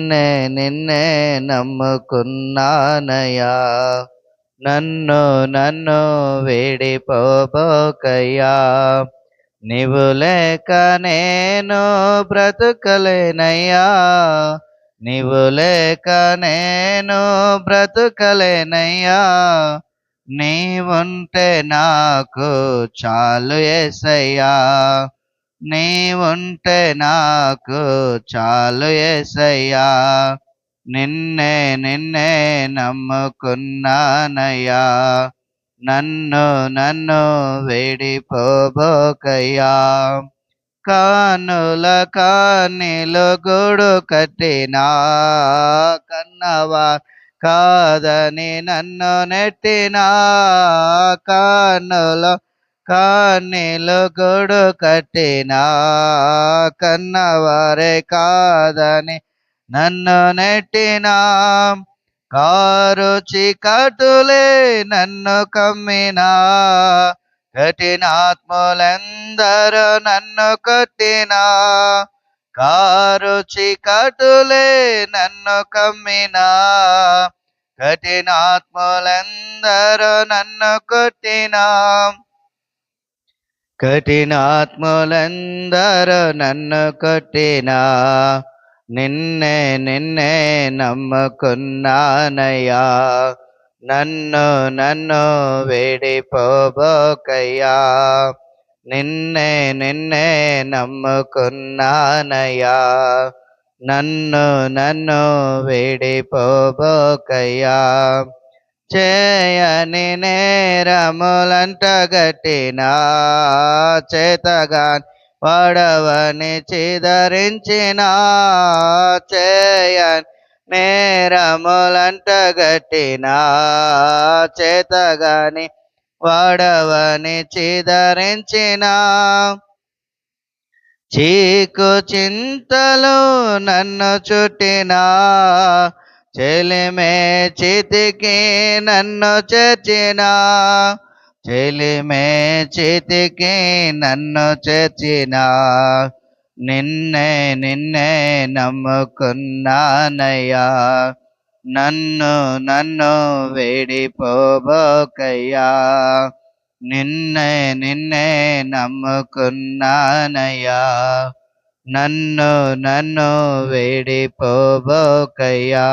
నే నిన్నే నమ్ముకున్నానయ్యా. నన్ను నన్ను వేడిపోబోకయ్యా. నీవు లేక నేను బ్రతుకలేనయ్యా. నీవు లేక నేను బ్రతుకలేనయ్యా. నీవుంటే నాకు చాలు నీ నీవుంటే నాకు చాలు ఏసయ్యా. నిన్నే నిన్నే నమ్ముకున్నానయ్యా. నన్ను నన్ను వేడిపోబోకయ్యా. కానుల కానిలు గూడు కట్టినా కన్నవా కాదని నన్ను నెట్టినా. కానుల కన్నెలుగుడు కట్టినా కన్నవారే కాదని నన్ను నెట్టినా. కారు చీకటులే నన్ను కమ్మినా. కఠినాత్ములందరూ నన్ను కొట్టినా. కారు చీకటులే నన్ను కమ్మినా. కఠినాత్ములందరూ నన్ను కొట్టినా. కఠినాత్ములందరూ నన్ను కొట్టినా. నిన్నే నిన్నే నమ్ముకున్నానయ్యా. నన్ను నన్ను వేడిపోబోకయ్యా. నిన్నే నిన్నే నమ్ముకున్నానయ్యా. నన్ను నన్ను వేడిపోబోకయ్యా. చేయని నేరములంటగట్టిన చేతగాన్ వడవని చిదరించిన చేయని నేరములంటగట్టిన చేతగాని వాడవని చిదరించిన చీకు చింతలు నన్ను చుట్టినా చెలిమే చితికి నన్ను చేర్చిన. చెలిమే చితికి నన్ను చేర్చిన. నిన్నే నిన్నే నమ్ముకున్నానయ్యా. నన్ను నన్ను వేడిపోబోకయ్యా. నిన్నే నిన్నే నమ్ముకున్నానయ్యా. నన్ను నన్ను వేడిపోబోకయ్యా.